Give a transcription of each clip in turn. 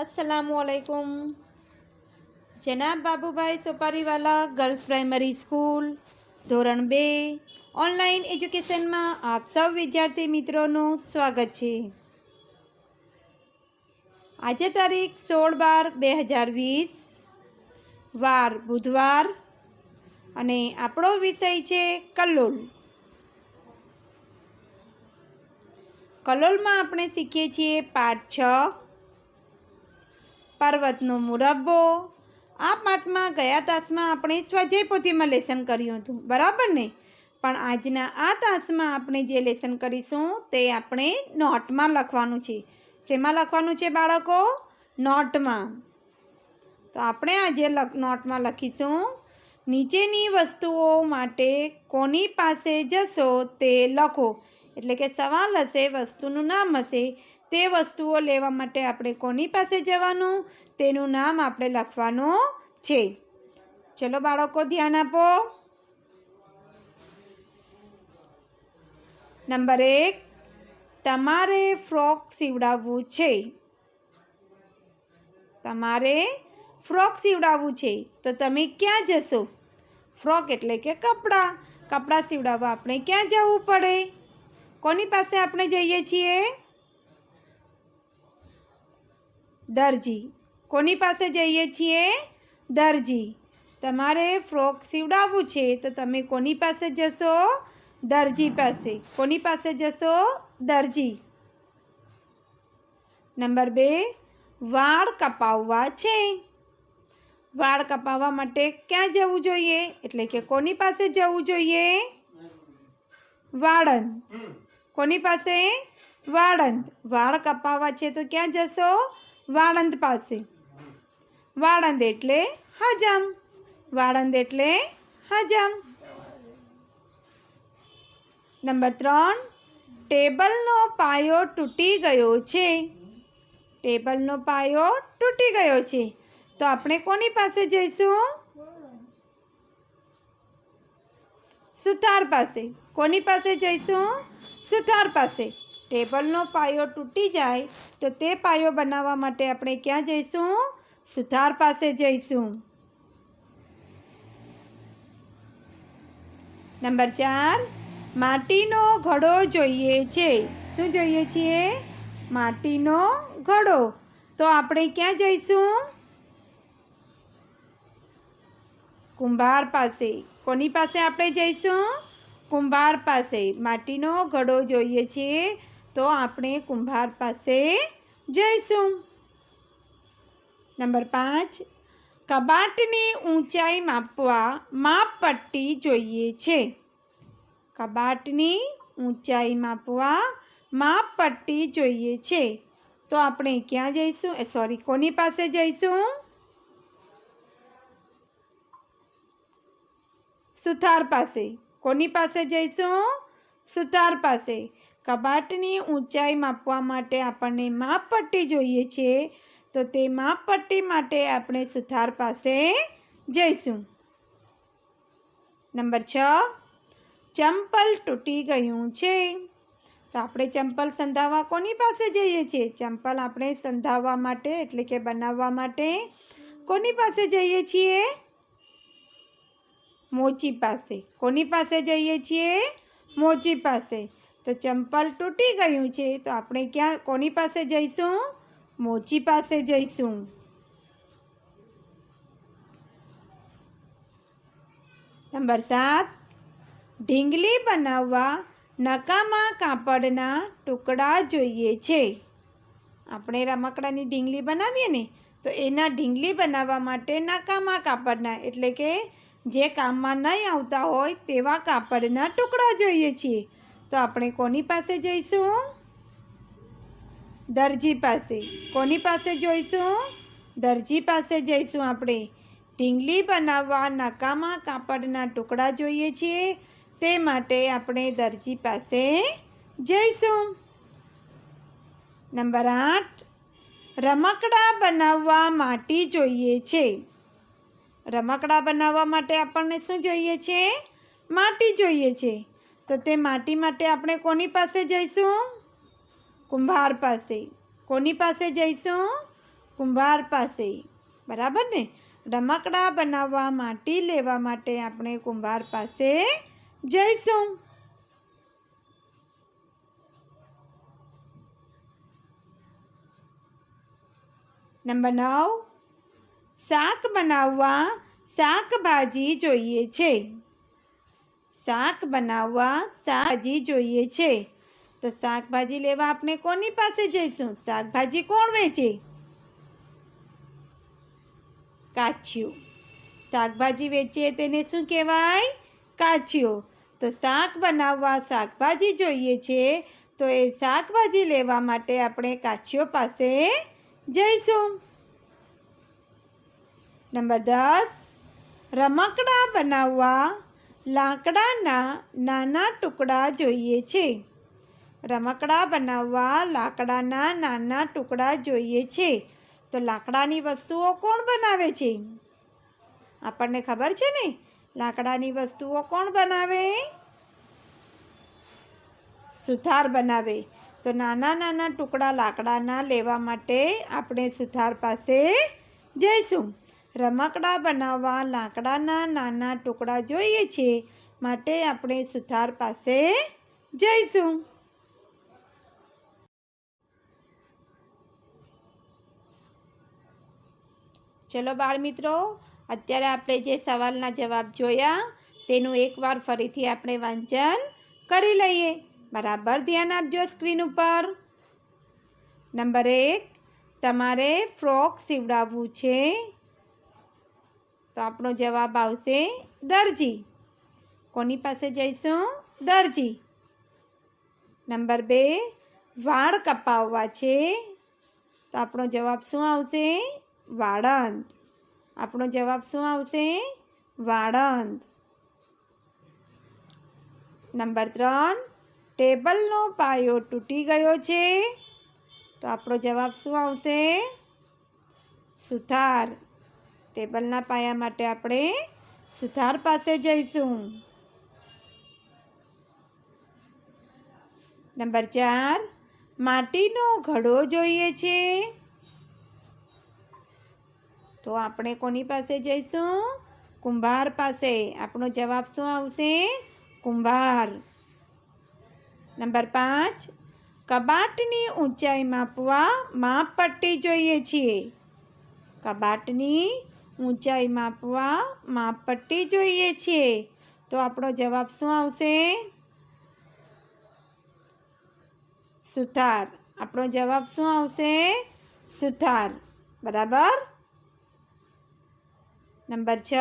અસલામુ અલૈકુમ જનાબ Babubhai Sopariwala girls primary school ધોરણ બે ઓનલાઈન એજ્યુકેશનમાં આપ સૌ વિદ્યાર્થી મિત્રોનું સ્વાગત છે. આજે તારીખ સોળ બાર બે હજાર વીસ, વાર બુધવાર અને આપણો વિષય છે કલ્લોલ કલોલમાં આપણે શીખીએ છીએ પાઠ છ. પર્વતનો મુરબ્બો. આ પાઠમાં ગયા તાસમાં આપણે સ્વજયપોથીમાં પોથીમાં લેસન કર્યું હતું. બરાબર ને? પણ આજના આ તાસમાં આપણે જે લેસન કરીશું તે આપણે નોટમાં લખવાનું છે. શેમાં લખવાનું છે બાળકો? નોટમાં. તો આપણે આજે નોટમાં લખીશું. નીચેની વસ્તુઓ માટે કોની પાસે જશો તે લખો. એટલે કે સવાલ હશે, વસ્તુનું નામ હશે, તે વસ્તુઓ લેવા માટે આપણે કોની પાસે જવાનું? તેનું નામ આપણે લખવાનું છે. ચલો બાળકો, ધ્યાન આપો. નંબર એક, તમારે ફ્રોક સીવડાવવું છે. તમારે ફ્રોક સીવડાવવું છે. તો તમે ક્યાં જશો? ફ્રોક એટલે કે કપડાં. કપડાં સીવડાવવા આપણે ક્યાં જવું પડે? કોની પાસે આપણે જઈએ છીએ? દરજી. કોની પાસે જઈએ છીએ? દરજી. તમારે ફ્રોક સીવડાવવું છે તો તમે કોની પાસે જશો? દરજી પાસે. કોની પાસે જશો? દરજી. નંબર બે. વાળ કપાવવા છે. વાળ કપાવવા માટે ક્યાં જવું જોઈએ? એટલે કે કોની પાસે જવું જોઈએ? વાળંદ. કોની પાસે? વાળંદ. વાળ કપાવવા છે તો ક્યાં જશો? વાળંદ પાસે. વાળંદ એટલે હજમ. વાળંદ એટલે હજમ. નંબર ત્રણ. ટેબલનો પાયો તૂટી ગયો છે. ટેબલનો પાયો તૂટી ગયો છે. તો આપણે કોની પાસે જઈશું? સુથાર પાસે. કોની પાસે જઈશું? સુથાર પાસે. ટેબલનો પાયો તૂટી જાય તો તે પાયો બનાવવા માટે આપણે ક્યાં જઈશું? સુથાર પાસે જઈશું. નંબર ચાર. માટીનો ઘડો જોઈએ છે. શું જોઈએ છીએ? માટીનો ઘડો. તો આપણે ક્યાં જઈશું? કુંભાર પાસે. કોની પાસે આપણે જઈશું? કુંભાર પાસે. માટીનો ઘડો જોઈએ છીએ તો આપણે કુંભાર પાસે જઈશું. નંબર પાંચ. કબાટની ઊંચાઈ માપવા માપપટ્ટી જોઈએ છે. કબાટની ઊંચાઈ માપવા માપપટ્ટી જોઈએ છે. તો આપણે ક્યાં જઈશું? એ સોરી, કોની પાસે જઈશું? સુથાર પાસે. કોની પાસે જઈશું? સુથાર પાસે. કબાટની ઊંચાઈ માપવા માટે આપણને માપપટ્ટી જોઈએ છે. તો તે માપપટ્ટી માટે આપણે સુથાર પાસે જઈશું. નંબર છ. ચંપલ તૂટી ગયું છે. તો આપણે ચંપલ સંધાવવા કોની પાસે જઈએ છીએ? ચંપલ આપણે સંધાવવા માટે, એટલે કે બનાવવા માટે કોની પાસે જઈએ છીએ? મોચી પાસે. કોની પાસે જઈએ છીએ? મોચી પાસે. તો ચંપલ તૂટી ગયું છે, તો આપણે ક્યાં, કોની પાસે જઈશું? મોચી પાસે જઈશું. નંબર સાત. ઢીંગલી બનાવવા નકામા કાપડના ટુકડા જોઈએ છે. આપણે રમકડાની ઢીંગલી બનાવીએ ને, તો એના ઢીંગલી બનાવવા માટે નકામા કાપડના, એટલે કે જે કામમાં નહીં આવતા હોય તેવા કાપડના ટુકડા જોઈએ છીએ. તો આપણે કોની પાસે જઈશું? દરજી પાસે. કોની પાસે જોઈશું? દરજી પાસે જઈશું આપણે. ઢીંગલી બનાવવા નકામા કાપડના ટુકડા જોઈએ છીએ. તે માટે આપણે દરજી પાસે જઈશું. નંબર આઠ. રમકડા બનાવવા માટી જોઈએ છે. રમકડા બનાવવા માટે આપણને શું જોઈએ છે? માટી જોઈએ છે. તો તે માટી માટે આપણે કોની પાસે જઈશું? કુંભાર પાસે. કોની પાસે જઈશું? કુંભાર પાસે. બરાબર ને? રમકડા બનાવવા, માટી લેવા માટે આપણે કુંભાર પાસે જઈશું. નંબર નવ. શાક બનાવવા શાકભાજી જોઈએ છે. શાક બનાવવા શાકભાજી જોઈએ છે. તો શાકભાજી લેવા આપણે કોની પાસે જઈશું? શાકભાજી કોણ વેચે? કાચ્યું. શાકભાજી વેચે તેને શું કહેવાય? કાચ્યો. તો શાક બનાવવા શાકભાજી જોઈએ છે, તો એ શાકભાજી લેવા માટે આપણે કાચીઓ પાસે જઈશું. નંબર દસ, રમકડા બનાવવા લાકડાના નાના ટુકડા જોઈએ છે. રમકડા બનાવવા લાકડાના નાના ટુકડા જોઈએ છે. તો લાકડાની વસ્તુઓ કોણ બનાવે છે? આપણને ખબર છે ને? લાકડાની વસ્તુઓ કોણ બનાવે? સુથાર બનાવે. તો નાના નાના ટુકડા લાકડાના લેવા માટે આપણે સુથાર પાસે જઈશું. રમકડા બનાવવા લાકડાના નાના ટુકડા જોઈએ છે. માટે આપણે સુથાર પાસે જઈશું. ચલો બાળ મિત્રો અત્યારે આપણે જે સવાલના જવાબ જોયા, તેનું એકવાર ફરીથી આપણે વાંચન કરી લઈએ. બરાબર ધ્યાન આપજો સ્ક્રીન ઉપર. નંબર એક, તમારે ફ્રોક સીવડાવવું છે? તો આપણો જવાબ આવશે દરજી. કોની પાસે જઈશું? દરજી. નંબર બે, વાળ કપાવવા છે. તો આપણો જવાબ શું આવશે? વાળંદ. આપણો જવાબ શું આવશે? વાળંદ. નંબર ત્રણ, ટેબલનો પાયો તૂટી ગયો છે. તો આપણો જવાબ શું આવશે? સુથાર. ટેબલના પાયા માટે આપણે સુથાર પાસે જઈશું. નંબર ચાર, માટીનો ઘડો જોઈએ છે. તો આપણે કોની પાસે જઈશું? કુંભાર પાસે. આપણો જવાબ શું આવશે? કુંભાર. નંબર પાંચ, કબાટની ઊંચાઈ માપવા માપપટ્ટી જોઈએ છીએ. કબાટની ઊંચાઈ માપવા માપપટ્ટી જોઈએ છીએ તો આપણો જવાબ શું આવશે? સુથાર. આપણો જવાબ શું આવશે? સુથાર. બરાબર? નંબર છ.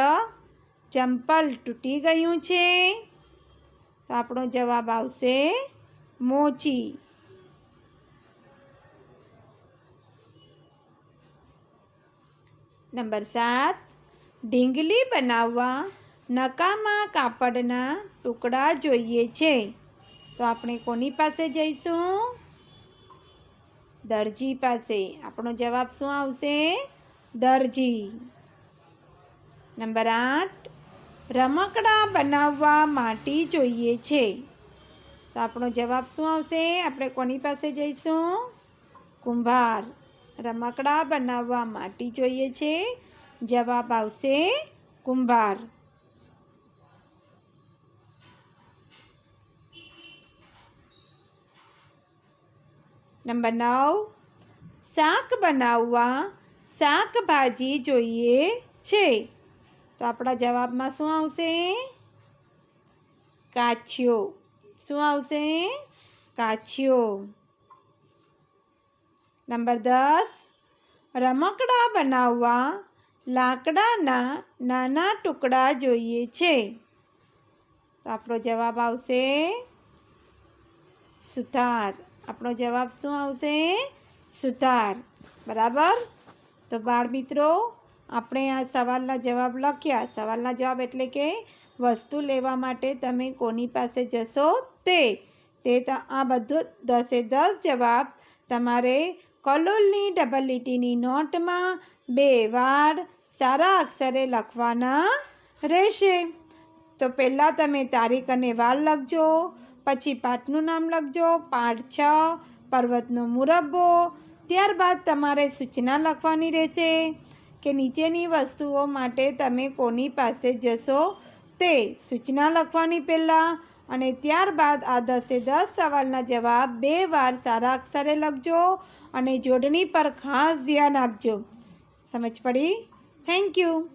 ચંપલ તૂટી ગયું છે. તો આપણો જવાબ આવશે મોચી. નંબર સાત, ઢીંગલી બનાવવા નકામા કાપડના ટુકડા જોઈએ છે. તો આપણે કોની પાસે જઈશું? દરજી પાસે. આપણો જવાબ શું આવશે? દરજી. નંબર આઠ, રમકડા બનાવવા માટી જોઈએ છે. તો આપણો જવાબ શું આવશે? આપણે કોની પાસે જઈશું? કુંભાર. રમકડા બનાવવા માટી જોઈએ છે. જવાબ આવશે કુંભાર. નંબર નવ. શાક બનાવવા શાકભાજી જોઈએ છે. તો આપણા જવાબમાં શું આવશે? કાછીઓ શું આવશે? કાછિયો નંબર દસ રમકડા બનાવવા લાકડાના નાના ટુકડા જોઈએ છે તો આપણો જવાબ આવશે સુથાર આપણો જવાબ શું આવશે સુથાર બરાબર તો બાળ મિત્રો આપણે આ સવાલના જવાબ લખ્યા સવાલના જવાબ એટલે કે વસ્તુ લેવા માટે તમે કોની પાસે જશો તે તે ત- આ બધું દસે દસ જવાબ તમારે કલોલની ડબલ લીટીની નોટમાં બે વાર સારા અક્ષરે લખવાના રહેશે. તો પહેલાં તમે તારીખ અને વાર લખજો, પછી પાઠનું નામ લખજો, પાઠ છ, પર્વતનો મુરબ્બો, ત્યારબાદ તમારે સૂચના લખવાની રહેશે કે નીચેની વસ્તુઓ માટે તમે કોની પાસે જશો તે સૂચના લખવાની પહેલાં અને ત્યારબાદ આ દસે દસ સવાલના જવાબ બે વાર સારા અક્ષરે લખજો અને જોડણી પર ખાસ ધ્યાન આપજો. સમજ પડી? Thank you